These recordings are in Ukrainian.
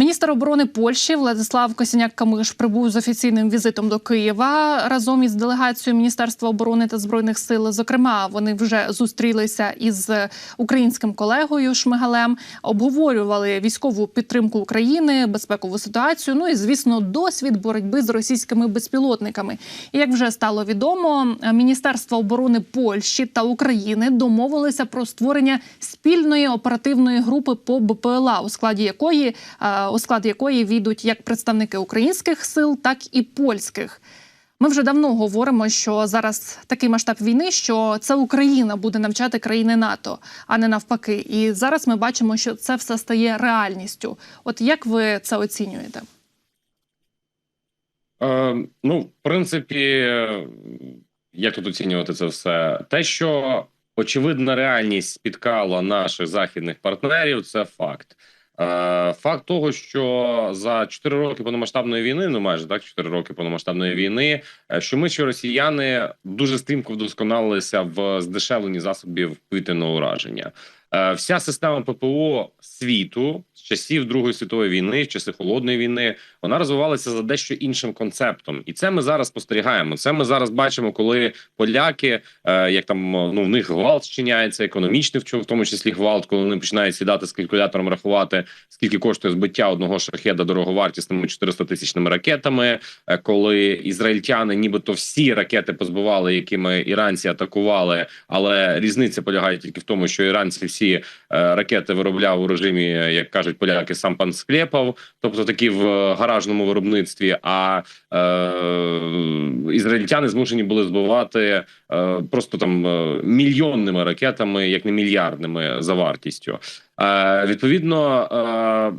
Міністр оборони Польщі Владислав Косіняк-Камиш прибув з офіційним візитом до Києва разом із делегацією Міністерства оборони та збройних сил. Зокрема, вони вже зустрілися із українським колегою Шмигалем, обговорювали військову підтримку України, безпекову ситуацію. Ну і звісно, досвід боротьби з російськими безпілотниками. І як вже стало відомо, Міністерство оборони Польщі та України домовилися про створення спільної оперативної групи по БПЛА, у складі якої е, у склад якої війдуть як представники українських сил, так і польських. Ми вже давно говоримо, що зараз такий масштаб війни, що це Україна буде навчати країни НАТО, а не навпаки. І зараз ми бачимо, що це все стає реальністю. От як ви це оцінюєте? Е, ну, в принципі, як тут оцінювати це все? Те, що очевидна реальність спіткала наших західних партнерів, це факт. Е, Факт того, що за 4 роки повномасштабної війни, ну майже так, 4 роки повномасштабної війни, е, що ми, що росіяни, дуже стрімко вдосконалилися в здешевленні засобів повітряного ураження. Е, Вся система ППО світу з часів Другої світової війни, в часи холодної війни, вона розвивалася за дещо іншим концептом, і це ми зараз спостерігаємо. Це ми зараз бачимо, коли поляки, е, як там ну в них гвалт щиняється, економічний в тому числі гвалт, коли вони починають сідати з калькулятором, рахувати скільки коштує збиття одного шахеда дороговартісними 400 тисячними ракетами. е, Коли ізраїльтяни, нібито всі ракети позбивали, якими іранці атакували, але різниця полягає тільки в тому, що іранці всі е, ракети виробляв у режимі, як кажуть поляки, сам пан Склєпов, тобто такі в гаражному виробництві. А е, ізраїльтяни змушені були збивати е, просто там е, мільйонними ракетами, як не мільярдними за вартістю. Е, відповідно,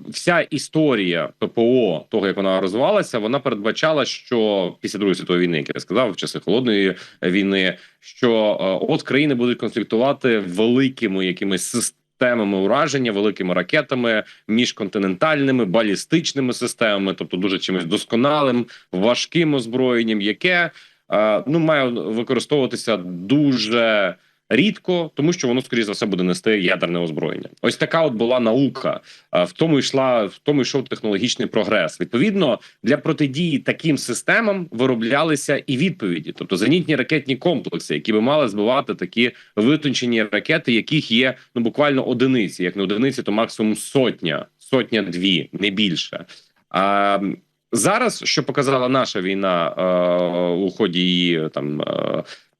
е, вся історія ППО, того як вона розвивалася, вона передбачала, що після другої світової війни, як я сказав, в часи холодної війни, що е, от країни будуть конфліктувати великими якимись системами ураження, великими ракетами, міжконтинентальними, балістичними системами, тобто дуже чимось досконалим, важким озброєнням, яке ну має використовуватися дуже рідко, тому що воно скоріше за все буде нести ядерне озброєння. Ось така от була наука. В тому йшла в тому йшов технологічний прогрес. Відповідно, для протидії таким системам вироблялися і відповіді, тобто зенітні ракетні комплекси, які би мали збивати такі витончені ракети, яких є ну буквально одиниці, як не одиниці, то максимум сотня, сотня дві, не більше. А зараз, що показала наша війна е, у ході її там.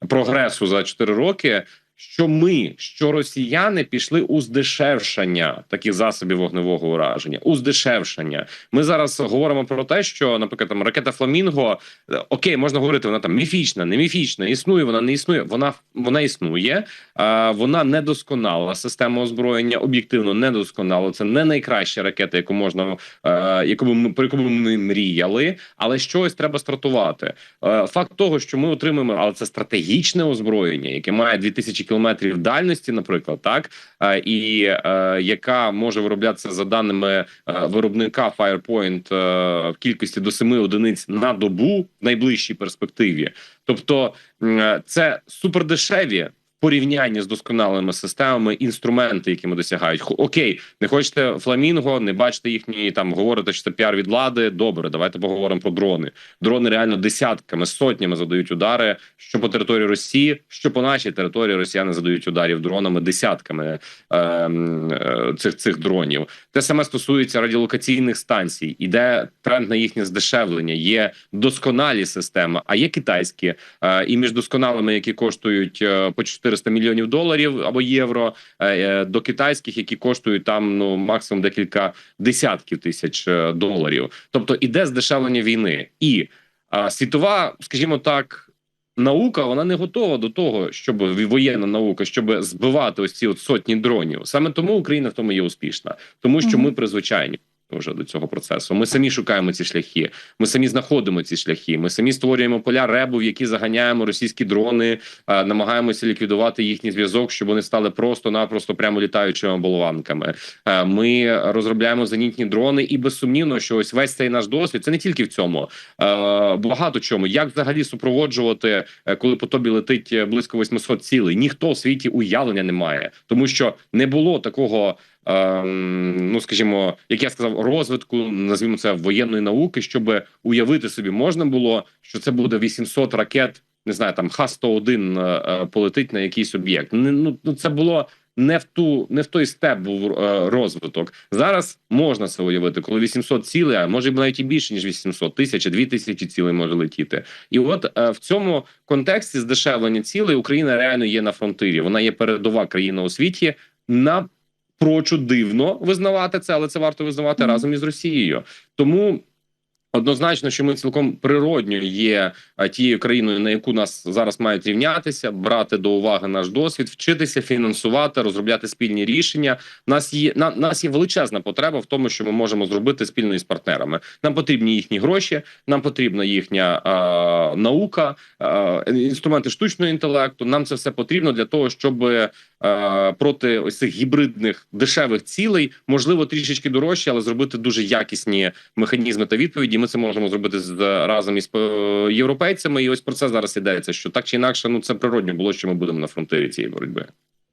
Прогресу за 4 роки. Що ми, що росіяни пішли у здешевшення таких засобів вогневого ураження, у здешевшення. Ми зараз говоримо про те, що, наприклад, там ракета Фламінго е, окей, можна говорити, вона там міфічна, не міфічна, існує, вона не існує. Вона вона існує, а вона недосконала. Система озброєння об'єктивно недосконала. Це не найкраща ракета, яку можна е, яку ми про яку ми мріяли, але щось треба стартувати. Е, Факт того, що ми отримаємо, але це стратегічне озброєння, яке має 2000 кілометрів дальності, наприклад, так і е, яка може вироблятися за даними е, виробника Firepoint е, в кількості до 7 одиниць на добу в найближчій перспективі. Тобто це супердешеві порівнянні з досконалими системами, інструменти, якими досягають. Хо- Окей, не хочете фламінго, не бачите їхні там, говорите, що це піар від влади. Добре, давайте поговоримо про дрони. Дрони реально десятками, сотнями задають удари, що по території Росії, що по нашій території Росіяни задають ударів дронами десятками е, е, цих цих дронів. Те саме стосується радіолокаційних станцій. Іде тренд на їхнє здешевлення. Є досконалі системи, а є китайські. Е, і між досконалими, які коштують е, по 400 мільйонів доларів або євро, е, е, до китайських, які коштують там ну максимум декілька десятків тисяч е, доларів. Тобто іде здешевлення війни, і е, світова, скажімо так. Наука вона не готова до того, щоб воєнна наука, щоб збивати ось ці от сотні дронів. Саме тому Україна в тому є успішна, тому що ми призвичайні вже до цього процесу. Ми самі шукаємо ці шляхи. Ми самі знаходимо ці шляхи. Ми самі створюємо поля ребу, в які заганяємо російські дрони, е, намагаємося ліквідувати їхній зв'язок, щоб вони стали просто-напросто прямо літаючими болванками. Е, Ми розробляємо зенітні дрони, і безсумнівно, що ось весь цей наш досвід це не тільки в цьому, е, багато чому. Як взагалі супроводжувати, коли по тобі летить близько 800 цілей? Ніхто в світі уявлення не має, тому що не було такого ну скажімо, як я сказав, розвитку назвімо це воєнної науки, щоб уявити собі можна було, що це буде 800 ракет. Не знаю, там Х-101 е, е, полетить на якийсь об'єкт. Ну ну це було не в ту, не в той степ був е, розвиток. Зараз можна це уявити, коли 800 цілей, а може навіть і більше ніж 800, тисяча, дві тисячі цілей може летіти. І от в цьому контексті здешевлення цілей Україна реально є на фронтирі. Вона є передова країна у світі. На прочу дивно визнавати це, але це варто визнавати разом із Росією. Тому однозначно, що ми цілком природньо є тією країною, на яку нас зараз мають рівнятися, брати до уваги наш досвід, вчитися фінансувати, розробляти спільні рішення. Нас є на нас є величезна потреба в тому, що ми можемо зробити спільно із партнерами. Нам потрібні їхні гроші, нам потрібна їхня а, наука, а, інструменти штучного інтелекту. Нам це все потрібно для того, щоб е, проти ось цих гібридних дешевих цілей, можливо, трішечки дорожче, але зробити дуже якісні механізми та відповіді. Ми це можемо зробити з разом із е, європейцями. І ось про це зараз ідеться. Що так чи інакше, ну це природньо було, що ми будемо на фронтирі цієї боротьби.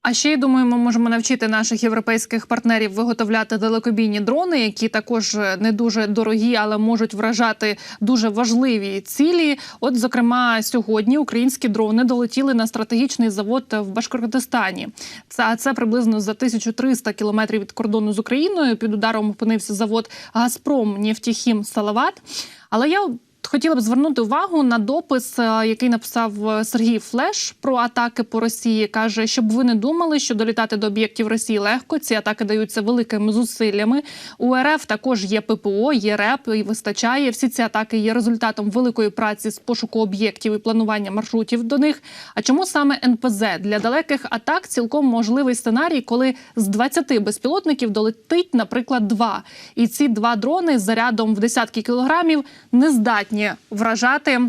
А ще й думаю, ми можемо навчити наших європейських партнерів виготовляти далекобійні дрони, які також не дуже дорогі, але можуть вражати дуже важливі цілі. От, зокрема, сьогодні українські дрони долетіли на стратегічний завод в Башкортостані. Це це приблизно за 1300 кілометрів від кордону з Україною. Під ударом опинився завод Газпром Нефтіхім Салават. Але я Хотіла б звернути увагу на допис, е, який написав е, Сергій Флеш про атаки по Росії. каже, щоб ви не думали, що долітати до об'єктів Росії легко. Ці атаки даються великими зусиллями. У РФ також є ППО, є РЕП і вистачає. Всі ці атаки є результатом великої праці з пошуку об'єктів і планування маршрутів до них. А чому саме НПЗ для далеких атак цілком можливий сценарій, коли з 20 безпілотників долетить, наприклад, два, і ці два дрони з зарядом в десятки кілограмів не здатні вражати.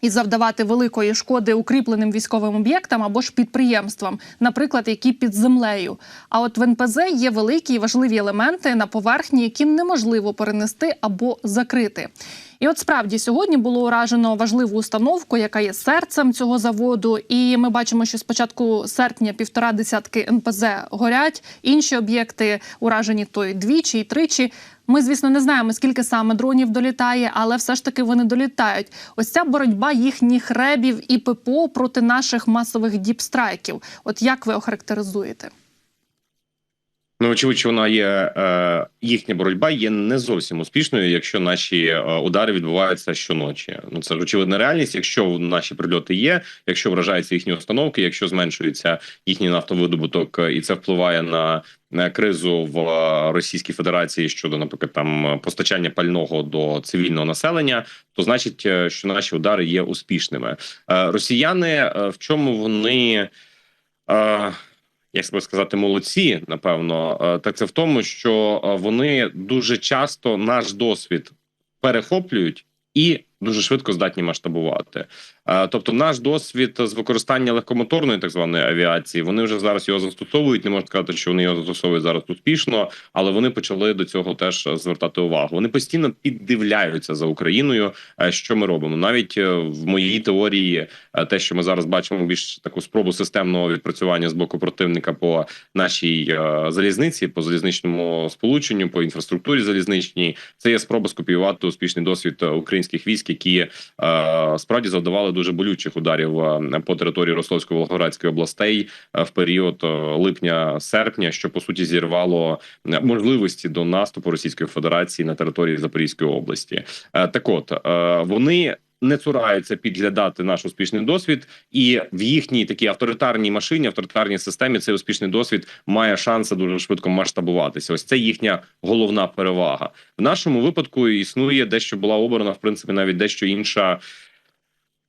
І завдавати великої шкоди укріпленим військовим об'єктам або ж підприємствам, наприклад, які під землею. А от в НПЗ є великі і важливі елементи на поверхні, які неможливо перенести або закрити. І от справді сьогодні було уражено важливу установку, яка є серцем цього заводу. І ми бачимо, що з початку серпня півтора десятки НПЗ горять. Інші об'єкти уражені то й двічі, і тричі. Ми, звісно, не знаємо, скільки саме дронів долітає, але все ж таки вони долітають. Ось ця боротьба їхніх ребів і ППО проти наших масових діпстрайків. От як ви охарактеризуєте? Ну, очевидно, вона є е, їхня боротьба є не зовсім успішною, якщо наші е, удари відбуваються щоночі. Ну це ж очевидна реальність. Якщо наші прильоти є, якщо вражаються їхні установки, якщо зменшується їхній нафтовидобуток, е, і це впливає на, кризу в Російській Федерації щодо, наприклад, там постачання пального до цивільного населення, то значить, що наші удари є успішними. Росіяни в чому вони. Як себе сказати, молодці, напевно, Е, так це в тому, що е, вони дуже часто наш досвід перехоплюють і дуже швидко здатні масштабувати. Тобто, наш досвід з використання легкомоторної так званої авіації, вони вже зараз його застосовують. Не можна сказати, що вони його застосовують зараз успішно, але вони почали до цього теж звертати увагу. Вони постійно піддивляються за Україною, е, що ми робимо. Навіть е, в моїй теорії, е, те, що ми зараз бачимо, більш таку спробу системного відпрацювання з боку противника по нашій залізниці, по залізничному сполученню, по інфраструктурі залізничній, це є спроба скопіювати успішний досвід українських військ, які е, справді завдавали дуже болючих ударів е, по території Рословської Волгоградської областей е, в період липня-серпня, що по суті зірвало можливості до наступу Російської Федерації на території Запорізької області. Так, от вони. Не цураються підглядати наш успішний досвід, і в їхній такій авторитарній машині, авторитарній системі цей успішний досвід має шанси дуже швидко масштабуватися. Ось це їхня головна перевага. В нашому випадку існує дещо була обрана, в принципі, навіть дещо інша.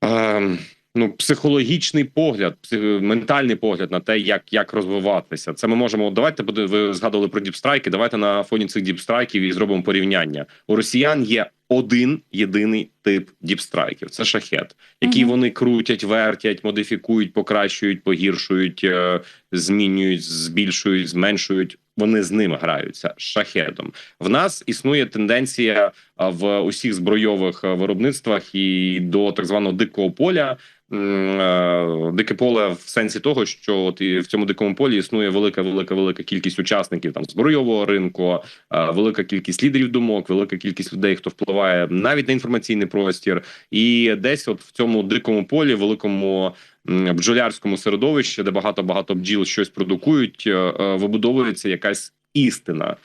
Е, Ну, психологічний погляд, ментальний погляд на те, як, як розвиватися. Це ми можемо. Давайте буде. Ви згадували про діпстрайки. Давайте на фоні цих діпстрайків і зробимо порівняння. У росіян є один єдиний тип діпстрайків. Це шахет, який Мгм. вони крутять, вертять, модифікують, покращують, погіршують, е, змінюють, збільшують, зменшують. Вони з ним граються з шахетом. В нас існує тенденція в усіх збройових е, виробництвах і до так званого дикого поля. Е, дике поле в сенсі того, що от і в цьому дикому полі існує велика, велика, велика кількість учасників там збройового ринку, е, велика кількість лідерів думок, велика кількість людей, хто впливає навіть на інформаційний простір, і десь, от в цьому дикому полі, великому бджолярському середовищі, де багато багато бджіл щось продукують, е, вибудовується якась істина.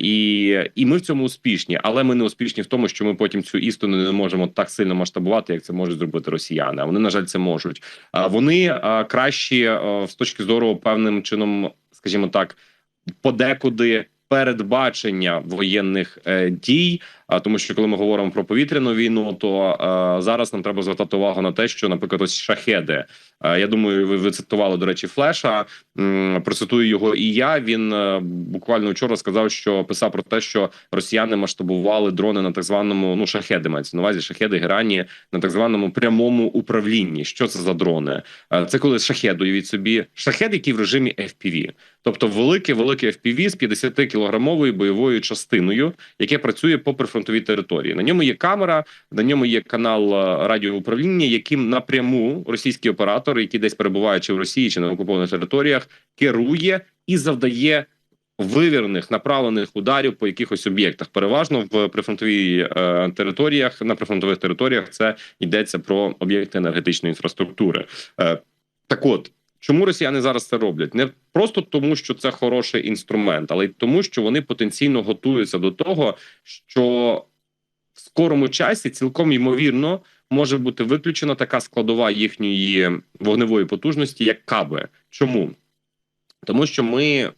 І, і ми в цьому успішні, але ми не успішні в тому, що ми потім цю істину не можемо так сильно масштабувати, як це можуть зробити росіяни. А вони, на жаль, це можуть. Вони кращі з точки зору певним чином, скажімо так, подекуди передбачення воєнних е, дій. А тому, що коли ми говоримо про повітряну війну, то зараз нам треба звертати увагу на те, що, наприклад, ось шахеди. Я думаю, ви, цитували до речі, флеша. Процитую його і я. Він е, буквально вчора сказав, що писав про те, що росіяни масштабували дрони на так званому ну шахеди мається на увазі шахеди герані на так званому прямому управлінні. Що це за дрони? Е, Це коли шахед, уявіть собі, шахед, який в режимі FPV. тобто велике велике FPV з 50 кілограмовою бойовою частиною, яке працює по прифронтовій території. На ньому є камера, на ньому є канал е, радіоуправління, яким напряму російський оператор, який десь перебуває чи в Росії, чи на окупованих територіях, керує і завдає. Вивірних направлених ударів по якихось об'єктах, переважно в прифронтовій е, територіях на прифронтових територіях це йдеться про об'єкти енергетичної інфраструктури. Е, так, от чому росіяни зараз це роблять? Не просто тому, що це хороший інструмент, але й тому, що вони потенційно готуються до того, що в скорому часі цілком ймовірно може бути виключена така складова їхньої вогневої потужності, як каби. Чому? Тому що ми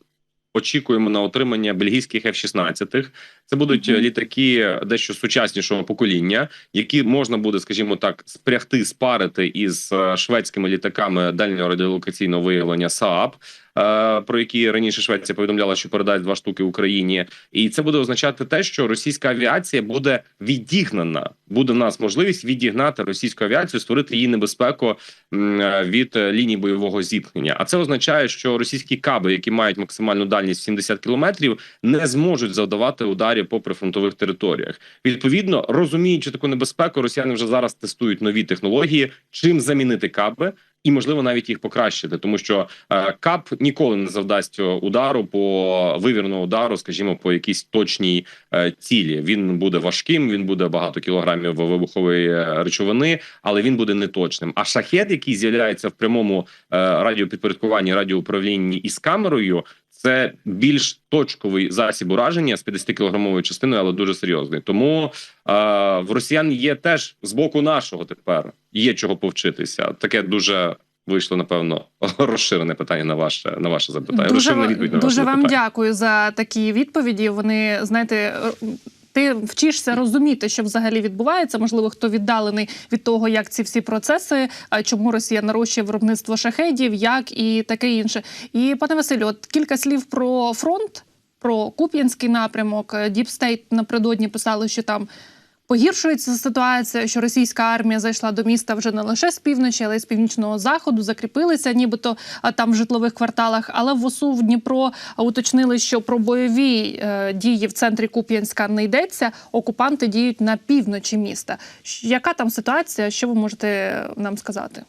очікуємо на отримання бельгійських F-16. Це будуть Мгм. літаки дещо сучаснішого покоління, які можна буде, скажімо так, спрягти, спарити із е, шведськими літаками дальнього радіолокаційного виявлення СААП, е, про які раніше Швеція повідомляла, що передасть два штуки Україні, і це буде означати те, що російська авіація буде відігнана. Буде в нас можливість відігнати російську авіацію, створити її небезпеку е, від е, лінії бойового зіткнення. А це означає, що російські каби, які мають максимальну дальність 70 кілометрів, не зможуть завдавати ударів по прифронтових територіях. Відповідно, розуміючи таку небезпеку, росіяни вже зараз тестують нові технології, чим замінити каби. І можливо навіть їх покращити, тому що е, кап ніколи не завдасть удару по вивірного удару, скажімо, по якійсь точній е, цілі. Він буде важким, він буде багато кілограмів вибухової е, речовини, але він буде неточним. А шахет, який з'являється в прямому е, радіопідпорядкуванні, радіоуправлінні із камерою, це більш точковий засіб ураження з 50 кілограмовою частиною, але дуже серйозний. Тому е, в росіян є теж з боку нашого тепер є чого повчитися. Таке дуже. Вийшло напевно розширене питання на ваше на ваше запитання. Дуже, відповідь на дуже ваше вам питання. дякую за такі відповіді. Вони знаєте. Ти вчишся розуміти, що взагалі відбувається. Можливо, хто віддалений від того, як ці всі процеси, чому Росія нарощує виробництво шахедів, як і таке інше. І пане Василю, от кілька слів про фронт, про Куп'янський напрямок. Діпстейт напередодні писали, що там погіршується ситуація, що російська армія зайшла до міста вже не лише з півночі, але й з північного заходу, закріпилися, нібито там в житлових кварталах. Але в ОСУ в Дніпро уточнили, що про бойові е, дії в центрі Куп'янська не йдеться. Окупанти діють на півночі міста. Яка там ситуація? Що ви можете нам сказати?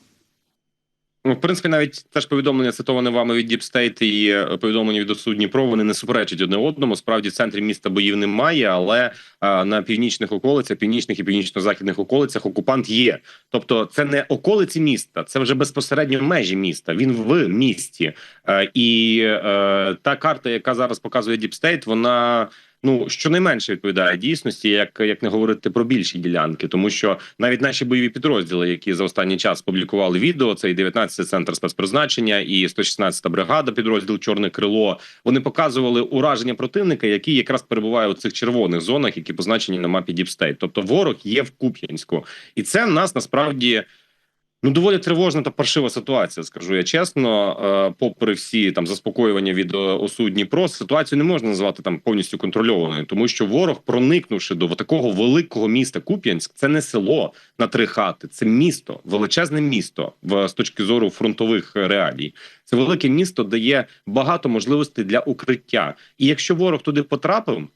Ну, в принципі, навіть теж повідомлення цитоване вами від Deep State і е, повідомлення від ОСУ Дніпро, вони не суперечать одне одному. Справді в центрі міста боїв немає, але а, на північних околицях, північних і північно-західних околицях окупант є. Тобто, це не околиці міста, це вже безпосередньо межі міста. Він в місті. Е, і е, та карта, яка зараз показує Deep State, вона. Ну, щонайменше відповідає дійсності, як, як не говорити про більші ділянки, тому що навіть наші бойові підрозділи, які за останній час публікували відео, це і 19 центр спецпризначення, і 116 бригада, підрозділ Чорне крило. Вони показували ураження противника, який якраз перебуває у цих червоних зонах, які позначені на мапі State. Тобто ворог є в Куп'янську, і це нас насправді. Ну, доволі тривожна та паршива ситуація, скажу я чесно. Е, попри всі там заспокоювання від е, ОСУ Дніпро, ситуацію не можна назвати там повністю контрольованою, тому що ворог, проникнувши до такого великого міста Куп'янськ, це не село на три хати, це місто, величезне місто в з точки зору фронтових реалій. Це велике місто дає багато можливостей для укриття. І якщо ворог туди потрапив.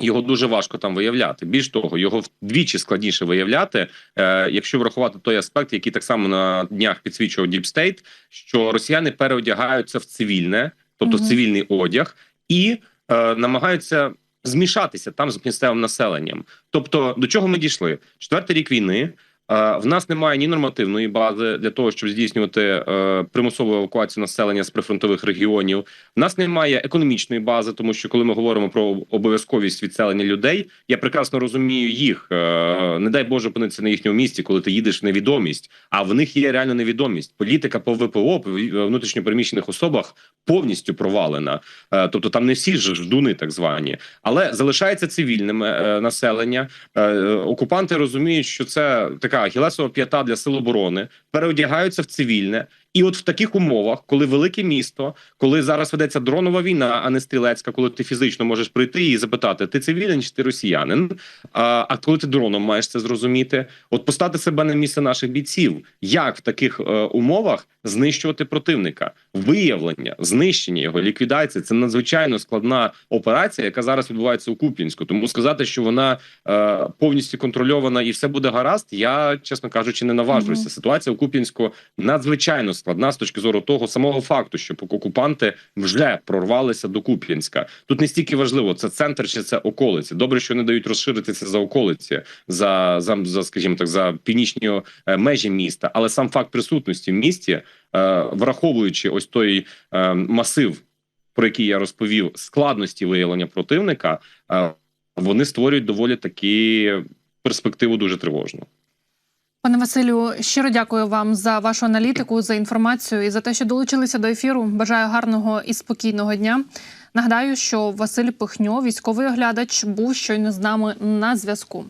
Його дуже важко там виявляти. Більш того, його вдвічі складніше виявляти, е, якщо врахувати той аспект, який так само на днях підсвічував Deep State, що росіяни переодягаються в цивільне, тобто в цивільний одяг, і е, намагаються змішатися там з місцевим населенням. Тобто, до чого ми дійшли? Четвертий рік війни. Е, В нас немає ні нормативної бази для того, щоб здійснювати е, примусову евакуацію населення з прифронтових регіонів. В нас немає економічної бази, тому що коли ми говоримо про обов'язковість відселення людей, я прекрасно розумію їх. Е, Не дай Боже опинитися на їхньому місці, коли ти їдеш в невідомість. А в них є реально невідомість. Політика по ВПО по внутрішньопереміщених особах повністю провалена. Тобто там не всі ж ждуни, так звані, але залишається цивільним населення. Окупанти розуміють, що це така гілесова п'ята для сил оборони, переодягаються в цивільне. І от в таких умовах, коли велике місто, коли зараз ведеться дронова війна, а не стрілецька, коли ти фізично можеш прийти і запитати, ти цивільний чи ти росіянин? А, а коли ти дроном маєш це зрозуміти, от постати себе на місце наших бійців, як в таких е, умовах знищувати противника, виявлення, знищення його, ліквідація це надзвичайно складна операція, яка зараз відбувається у Куп'янську. Тому сказати, що вона е, повністю контрольована і все буде гаразд, я чесно кажучи, не наважуюся. Мгм. Ситуація у Куп'янську надзвичайно складна з точки зору того самого факту, що окупанти вже прорвалися до Куп'янська. Тут не стільки важливо, це центр чи це околиці. Добре, що не дають розширитися за околиці, за, за, за скажімо так, за північні е, межі міста. Але сам факт присутності в місті, е, враховуючи ось той е, масив, про який я розповів, складності виявлення противника, вони створюють доволі такі перспективу дуже тривожну. Пане Василю, щиро дякую вам за вашу аналітику, за інформацію і за те, що долучилися до ефіру. Бажаю гарного і спокійного дня. Нагадаю, що Василь Пихньо, військовий оглядач, був щойно з нами на зв'язку.